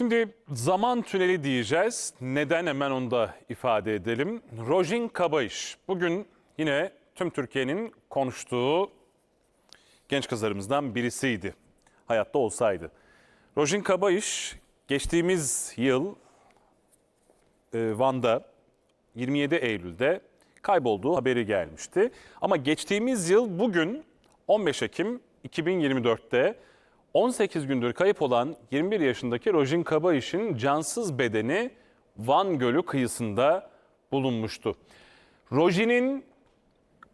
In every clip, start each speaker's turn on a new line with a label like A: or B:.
A: Şimdi zaman tüneli diyeceğiz. Neden hemen onu da ifade edelim. Rojin Kabayış bugün yine tüm Türkiye'nin konuştuğu genç kızlarımızdan birisiydi. Hayatta olsaydı. Rojin Kabayış geçtiğimiz yıl e, Van'da 27 Eylül'de kaybolduğu haberi gelmişti. Ama geçtiğimiz yıl bugün 15 Ekim 2024'te 18 gündür kayıp olan 21 yaşındaki Rojin Kabayiş'in cansız bedeni Van Gölü kıyısında bulunmuştu. Rojin'in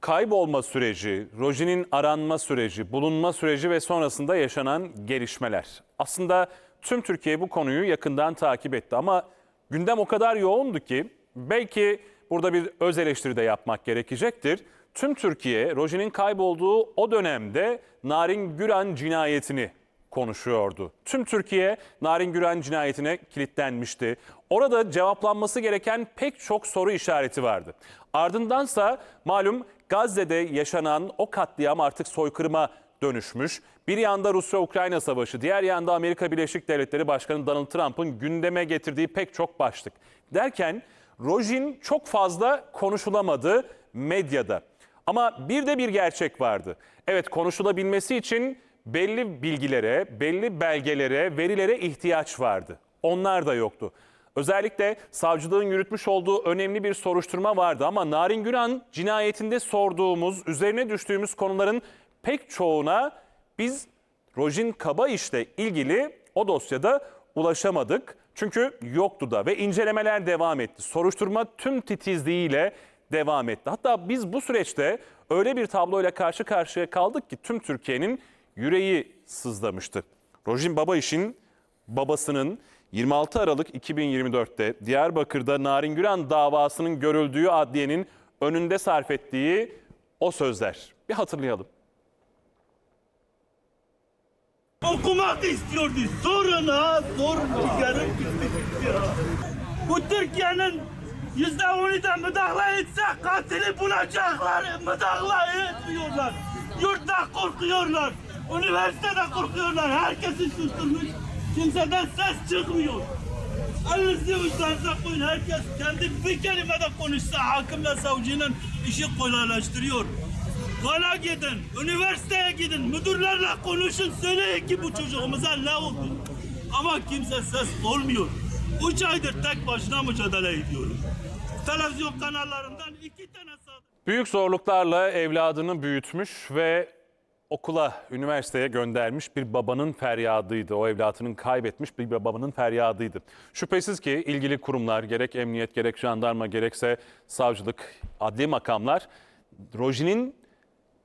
A: kaybolma süreci, Rojin'in aranma süreci, bulunma süreci ve sonrasında yaşanan gelişmeler. Aslında tüm Türkiye bu konuyu yakından takip etti ama gündem o kadar yoğundu ki belki burada bir öz eleştiri de yapmak gerekecektir. Tüm Türkiye Rojin'in kaybolduğu o dönemde Narin Güran cinayetini konuşuyordu. Tüm Türkiye Narin Güran cinayetine kilitlenmişti. Orada cevaplanması gereken pek çok soru işareti vardı. Ardındansa malum Gazze'de yaşanan o katliam artık soykırıma dönüşmüş. Bir yanda Rusya-Ukrayna savaşı, diğer yanda Amerika Birleşik Devletleri Başkanı Donald Trump'ın gündeme getirdiği pek çok başlık. Derken Rojin çok fazla konuşulamadı medyada. Ama bir de bir gerçek vardı. Evet konuşulabilmesi için belli bilgilere, belli belgelere, verilere ihtiyaç vardı. Onlar da yoktu. Özellikle savcılığın yürütmüş olduğu önemli bir soruşturma vardı ama Narin Güran cinayetinde sorduğumuz, üzerine düştüğümüz konuların pek çoğuna biz Rojin Kabayiş'le ilgili o dosyada ulaşamadık. Çünkü yoktu da ve incelemeler devam etti. Soruşturma tüm titizliğiyle devam etti. Hatta biz bu süreçte öyle bir tabloyla karşı karşıya kaldık ki tüm Türkiye'nin yüreği sızlamıştı. Rojin Babayiş'in babasının 26 Aralık 2024'te Diyarbakır'da Narin Güran davasının görüldüğü adliyenin önünde sarf ettiği o sözler. Bir hatırlayalım.
B: Okumak istiyordu. Sorun ha, sorun. Bu Türkiye'nin yüzde onu da müdahale etse katili bulacaklar. Müdahale etmiyorlar. Yurtta korkuyorlar. Üniversitede korkuyorlar. Herkesi susturmuş. Kimseden ses çıkmıyor. Elinizi vicdanınıza koyun. Herkes kendi bir kelimede konuşsa hakimle savcının işi kolaylaştırıyor. Bana gidin, üniversiteye gidin, müdürlerle konuşun, söyleyin ki bu çocuğumuza ne oldu. Ama kimse ses olmuyor. Üç aydır tek başına mücadele ediyorum. Televizyon kanallarından iki tane sadık.
A: Büyük zorluklarla evladını büyütmüş ve okula, üniversiteye göndermiş bir babanın feryadıydı. O evlatını kaybetmiş bir babanın feryadıydı. Şüphesiz ki ilgili kurumlar gerek emniyet gerek jandarma gerekse savcılık, adli makamlar Rojin'in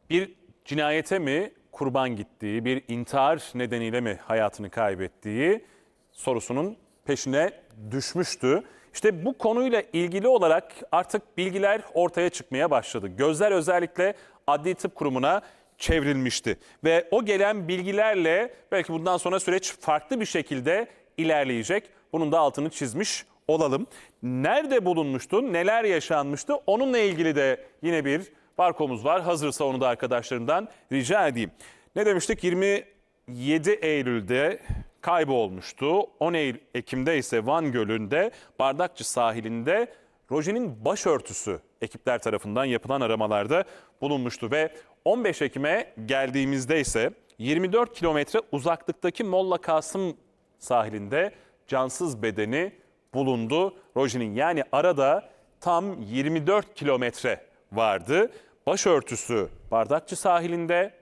A: bir cinayete mi kurban gittiği, bir intihar nedeniyle mi hayatını kaybettiği sorusunun peşine düşmüştü. İşte bu konuyla ilgili olarak artık bilgiler ortaya çıkmaya başladı. Gözler özellikle Adli Tıp Kurumu'na çevrilmişti. Ve o gelen bilgilerle belki bundan sonra süreç farklı bir şekilde ilerleyecek. Bunun da altını çizmiş olalım. Nerede bulunmuştu, neler yaşanmıştı onunla ilgili de yine bir barkomuz var. Hazırsa onu da arkadaşlarımdan rica edeyim. Ne demiştik? 27 Eylül'de kaybolmuştu. 10 Eylül, Ekim'de ise Van Gölü'nde Bardakçı sahilinde Rojin'in başörtüsü ekipler tarafından yapılan aramalarda bulunmuştu ve 15 Ekim'e geldiğimizde ise 24 kilometre uzaklıktaki Molla Kasım sahilinde cansız bedeni bulundu. Rojin'in yani arada tam 24 kilometre vardı. Başörtüsü Bardakçı sahilinde,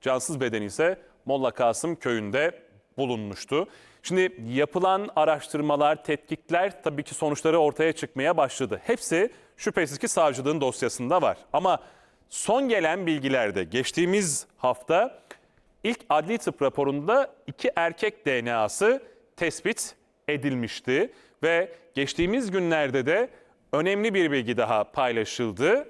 A: cansız bedeni ise Molla Kasım köyünde bulunmuştu. Şimdi yapılan araştırmalar, tetkikler tabii ki sonuçları ortaya çıkmaya başladı. Hepsi şüphesiz ki savcılığın dosyasında var. Ama son gelen bilgilerde geçtiğimiz hafta ilk adli tıp raporunda iki erkek DNA'sı tespit edilmişti. Ve geçtiğimiz günlerde de önemli bir bilgi daha paylaşıldı.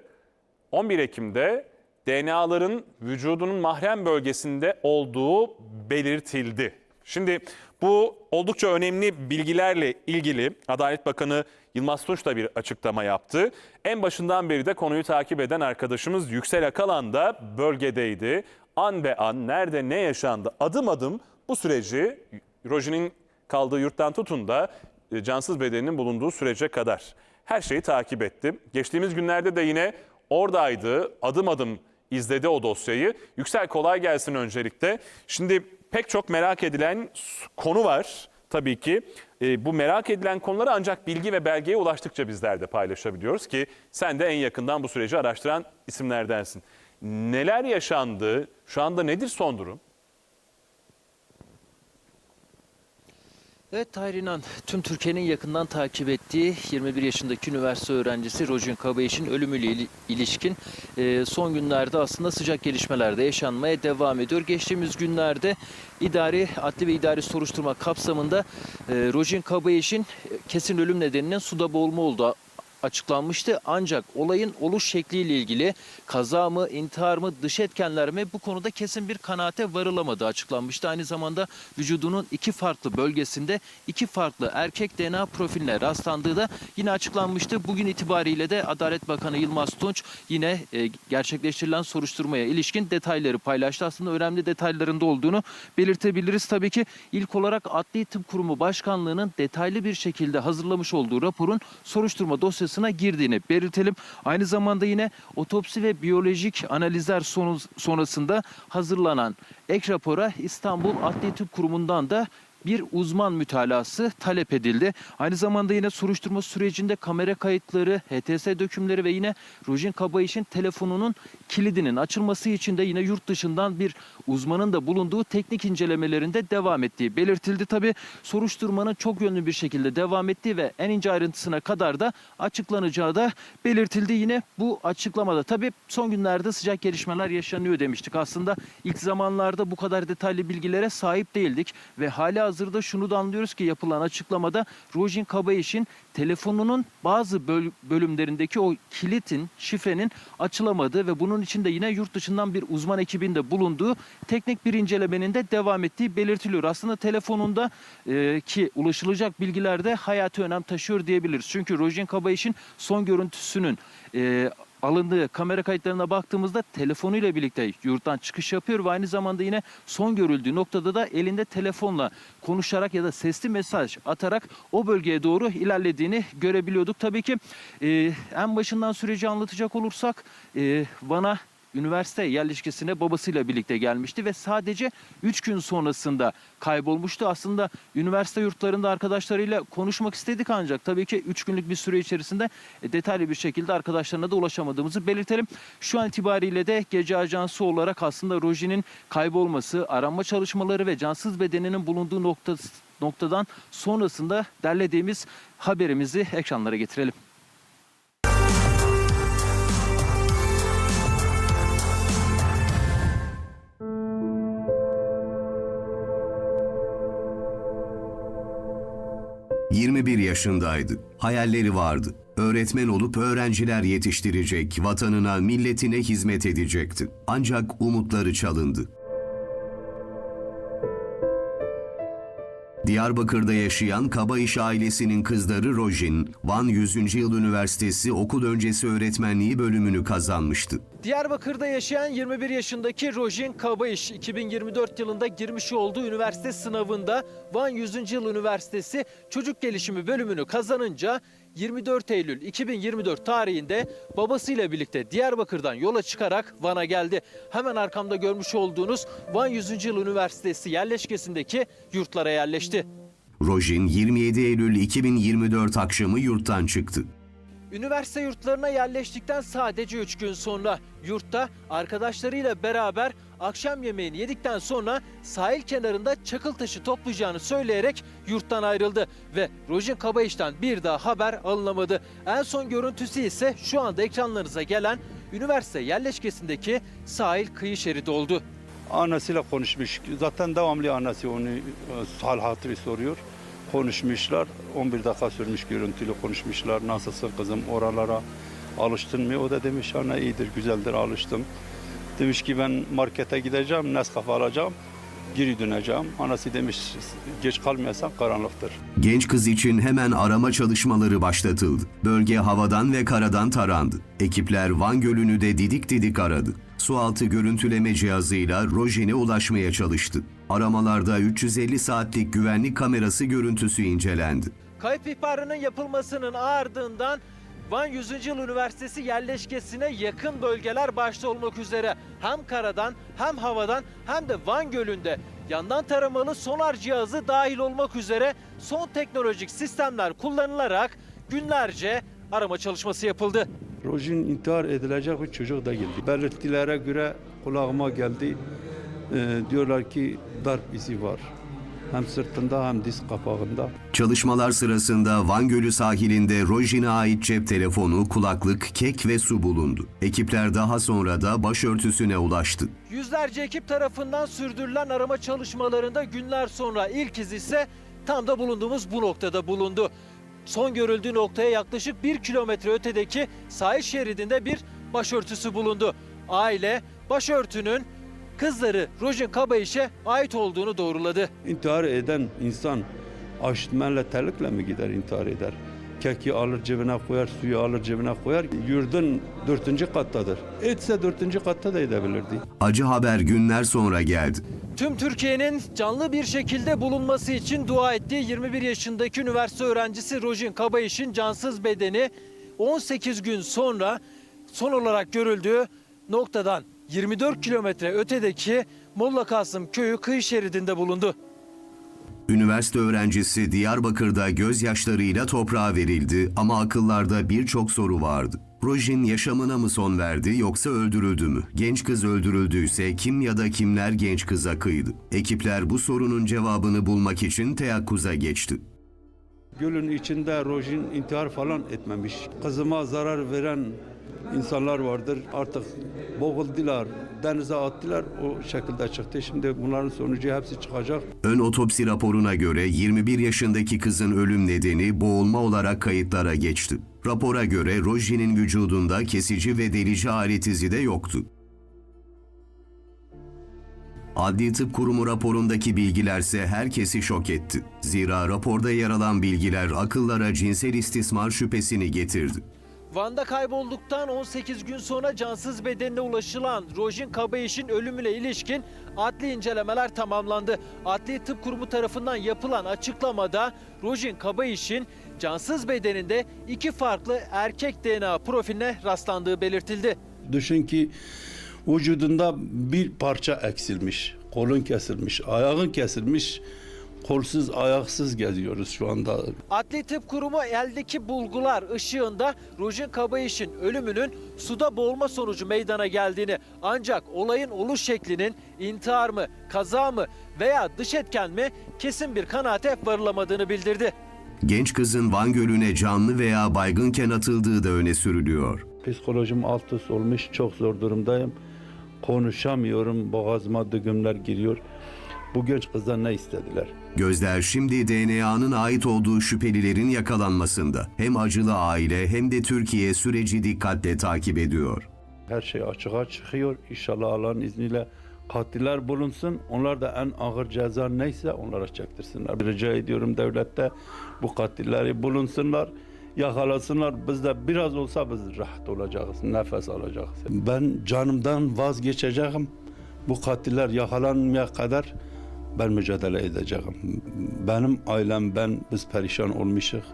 A: 11 Ekim'de DNA'ların vücudunun mahrem bölgesinde olduğu belirtildi. Şimdi bu oldukça önemli bilgilerle ilgili Adalet Bakanı Yılmaz Tunç da bir açıklama yaptı. En başından beri de konuyu takip eden arkadaşımız Yüksel Akalan da bölgedeydi. An be an nerede ne yaşandı adım adım bu süreci Rojin'in kaldığı yurttan tutun da e, cansız bedeninin bulunduğu sürece kadar her şeyi takip etti. Geçtiğimiz günlerde de yine oradaydı, adım adım izledi o dosyayı. Yüksel kolay gelsin öncelikle. Şimdi pek çok merak edilen konu var tabii ki. E, bu merak edilen konuları ancak bilgi ve belgeye ulaştıkça bizler de paylaşabiliyoruz ki sen de en yakından bu süreci araştıran isimlerdensin. Neler yaşandı? Şu anda nedir son durum?
C: Evet Tahir İnan, tüm Türkiye'nin yakından takip ettiği 21 yaşındaki üniversite öğrencisi Rojin Kabayiş'in ölümüyle ili- ilişkin son günlerde aslında sıcak gelişmeler de yaşanmaya devam ediyor. Geçtiğimiz günlerde idari, adli ve idari soruşturma kapsamında e, Rojin Kabayiş'in e, kesin ölüm nedeninin suda boğulma olduğu açıklanmıştı. Ancak olayın oluş şekliyle ilgili kaza mı, intihar mı, dış etkenler mi bu konuda kesin bir kanaate varılamadığı açıklanmıştı. Aynı zamanda vücudunun iki farklı bölgesinde iki farklı erkek DNA profiline rastlandığı da yine açıklanmıştı. Bugün itibariyle de Adalet Bakanı Yılmaz Tunç yine e, gerçekleştirilen soruşturmaya ilişkin detayları paylaştı. Aslında önemli detaylarında olduğunu belirtebiliriz. Tabii ki ilk olarak Adli Tıp Kurumu Başkanlığı'nın detaylı bir şekilde hazırlamış olduğu raporun soruşturma dosyasına girdiğini belirtelim. Aynı zamanda yine otopsi ve biyolojik analizler sonrasında hazırlanan ek rapora İstanbul Adli Tıp Kurumu'ndan da bir uzman mütalası talep edildi. Aynı zamanda yine soruşturma sürecinde kamera kayıtları, HTS dökümleri ve yine Rojin Kabayiş'in telefonunun kilidinin açılması için de yine yurt dışından bir uzmanın da bulunduğu teknik incelemelerinde devam ettiği belirtildi. Tabi soruşturmanın çok yönlü bir şekilde devam ettiği ve en ince ayrıntısına kadar da açıklanacağı da belirtildi. Yine bu açıklamada tabi son günlerde sıcak gelişmeler yaşanıyor demiştik. Aslında ilk zamanlarda bu kadar detaylı bilgilere sahip değildik ve hala hazırda şunu da anlıyoruz ki yapılan açıklamada Rojin Kabayiş'in telefonunun bazı böl- bölümlerindeki o kilitin, şifrenin açılamadığı ve bunun için de yine yurt dışından bir uzman ekibin de bulunduğu teknik bir incelemenin de devam ettiği belirtiliyor. Aslında telefonunda e, ki ulaşılacak bilgiler de hayati önem taşıyor diyebiliriz. Çünkü Rojin Kabayiş'in son görüntüsünün e, alındığı kamera kayıtlarına baktığımızda telefonuyla birlikte yurttan çıkış yapıyor ve aynı zamanda yine son görüldüğü noktada da elinde telefonla konuşarak ya da sesli mesaj atarak o bölgeye doğru ilerlediğini görebiliyorduk. Tabii ki e, en başından süreci anlatacak olursak e, Van'a üniversite yerleşkesine babasıyla birlikte gelmişti ve sadece 3 gün sonrasında kaybolmuştu. Aslında üniversite yurtlarında arkadaşlarıyla konuşmak istedik ancak tabii ki 3 günlük bir süre içerisinde e, detaylı bir şekilde arkadaşlarına da ulaşamadığımızı belirtelim. Şu an itibariyle de gece ajansı olarak aslında Roji'nin kaybolması, aranma çalışmaları ve cansız bedeninin bulunduğu nokta, noktadan sonrasında derlediğimiz haberimizi ekranlara getirelim.
D: 21 yaşındaydı. Hayalleri vardı. Öğretmen olup öğrenciler yetiştirecek, vatanına, milletine hizmet edecekti. Ancak umutları çalındı. Diyarbakır'da yaşayan Kabayış ailesinin kızları Rojin, Van 100. Yıl Üniversitesi okul öncesi öğretmenliği bölümünü kazanmıştı.
C: Diyarbakır'da yaşayan 21 yaşındaki Rojin Kabayış 2024 yılında girmiş olduğu üniversite sınavında Van 100. Yıl Üniversitesi Çocuk Gelişimi bölümünü kazanınca 24 Eylül 2024 tarihinde babasıyla birlikte Diyarbakır'dan yola çıkarak Van'a geldi. Hemen arkamda görmüş olduğunuz Van 100. Yıl Üniversitesi yerleşkesindeki yurtlara yerleşti.
D: Rojin 27 Eylül 2024 akşamı yurttan çıktı.
C: Üniversite yurtlarına yerleştikten sadece 3 gün sonra yurtta arkadaşlarıyla beraber akşam yemeğini yedikten sonra sahil kenarında çakıl taşı toplayacağını söyleyerek yurttan ayrıldı ve Rojin Kabayiş'ten bir daha haber alınamadı. En son görüntüsü ise şu anda ekranlarınıza gelen üniversite yerleşkesindeki sahil kıyı şeridi oldu.
E: Annesiyle konuşmuş. Zaten devamlı annesi onu e, hal hatırı soruyor. Konuşmuşlar. 11 dakika sürmüş görüntülü konuşmuşlar. Nasılsın kızım oralara alıştın mı? O da demiş anne iyidir güzeldir alıştım. Demiş ki ben markete gideceğim Nescafe alacağım. Geri döneceğim. Anası demiş geç kalmayasan karanlıktır.
D: Genç kız için hemen arama çalışmaları başlatıldı. Bölge havadan ve karadan tarandı. Ekipler Van Gölü'nü de didik didik aradı. Sualtı görüntüleme cihazıyla Rojin'e ulaşmaya çalıştı. Aramalarda 350 saatlik güvenlik kamerası görüntüsü incelendi.
C: Kayıp ihbarının yapılmasının ardından Van 100. Yıl Üniversitesi yerleşkesine yakın bölgeler başta olmak üzere hem karadan hem havadan hem de Van Gölü'nde yandan taramalı sonar cihazı dahil olmak üzere son teknolojik sistemler kullanılarak günlerce arama çalışması yapıldı.
E: Rojin intihar edilecek bir çocuk da geldi. Belirtilere göre kulağıma geldi. Ee, diyorlar ki darp izi var. Hem sırtında hem diz kapağında.
D: Çalışmalar sırasında Van Gölü sahilinde Rojin'e ait cep telefonu, kulaklık, kek ve su bulundu. Ekipler daha sonra da başörtüsüne ulaştı.
C: Yüzlerce ekip tarafından sürdürülen arama çalışmalarında günler sonra ilk iz ise tam da bulunduğumuz bu noktada bulundu. Son görüldüğü noktaya yaklaşık bir kilometre ötedeki sahil şeridinde bir başörtüsü bulundu. Aile başörtünün kızları Rojin Kabayiş'e ait olduğunu doğruladı.
E: İntihar eden insan aşitmenle terlikle mi gider intihar eder? Keki alır cebine koyar, suyu alır cebine koyar. Yurdun dörtüncü kattadır. Etse dörtüncü katta da edebilirdi.
D: Acı haber günler sonra geldi.
C: Tüm Türkiye'nin canlı bir şekilde bulunması için dua ettiği 21 yaşındaki üniversite öğrencisi Rojin Kabayiş'in cansız bedeni 18 gün sonra son olarak görüldüğü noktadan 24 kilometre ötedeki Molla Kasım köyü kıyı şeridinde bulundu.
D: Üniversite öğrencisi Diyarbakır'da gözyaşlarıyla toprağa verildi ama akıllarda birçok soru vardı. Rojin yaşamına mı son verdi yoksa öldürüldü mü? Genç kız öldürüldüyse kim ya da kimler genç kıza kıydı? Ekipler bu sorunun cevabını bulmak için teyakkuza geçti.
E: Gölün içinde Rojin intihar falan etmemiş. Kızıma zarar veren insanlar vardır. Artık boğuldular, denize attılar. O şekilde çıktı. Şimdi bunların sonucu hepsi çıkacak.
D: Ön otopsi raporuna göre 21 yaşındaki kızın ölüm nedeni boğulma olarak kayıtlara geçti. Rapora göre Rojin'in vücudunda kesici ve delici alet izi de yoktu. Adli Tıp Kurumu raporundaki bilgilerse herkesi şok etti. Zira raporda yer alan bilgiler akıllara cinsel istismar şüphesini getirdi.
C: Van'da kaybolduktan 18 gün sonra cansız bedenine ulaşılan Rojin Kabayiş'in ölümüne ilişkin adli incelemeler tamamlandı. Adli Tıp Kurumu tarafından yapılan açıklamada Rojin Kabayiş'in cansız bedeninde iki farklı erkek DNA profiline rastlandığı belirtildi.
E: Düşün ki vücudunda bir parça eksilmiş. Kolun kesilmiş, ayağın kesilmiş. Kolsuz, ayaksız geziyoruz şu anda.
C: Adli Tıp Kurumu eldeki bulgular ışığında Rojin Kabayiş'in ölümünün suda boğulma sonucu meydana geldiğini ancak olayın oluş şeklinin intihar mı, kaza mı veya dış etken mi kesin bir kanaate varılamadığını bildirdi.
D: Genç kızın Van Gölü'ne canlı veya baygınken atıldığı da öne sürülüyor.
E: Psikolojim alt üst olmuş, çok zor durumdayım. Konuşamıyorum, boğazıma düğümler giriyor. Bu genç kızdan ne istediler?
D: Gözler şimdi DNA'nın ait olduğu şüphelilerin yakalanmasında. Hem acılı aile hem de Türkiye süreci dikkatle takip ediyor.
E: Her şey açığa çıkıyor. İnşallah Allah'ın izniyle katiller bulunsun. Onlar da en ağır ceza neyse onlara çektirsinler. Rica ediyorum devlette bu katilleri bulunsunlar. Yakalasınlar. Biz de biraz olsa biz rahat olacağız. Nefes alacağız. Ben canımdan vazgeçeceğim. Bu katiller yakalanmaya kadar ben mücadele edeceğim. Benim ailem ben biz perişan olmuşuz.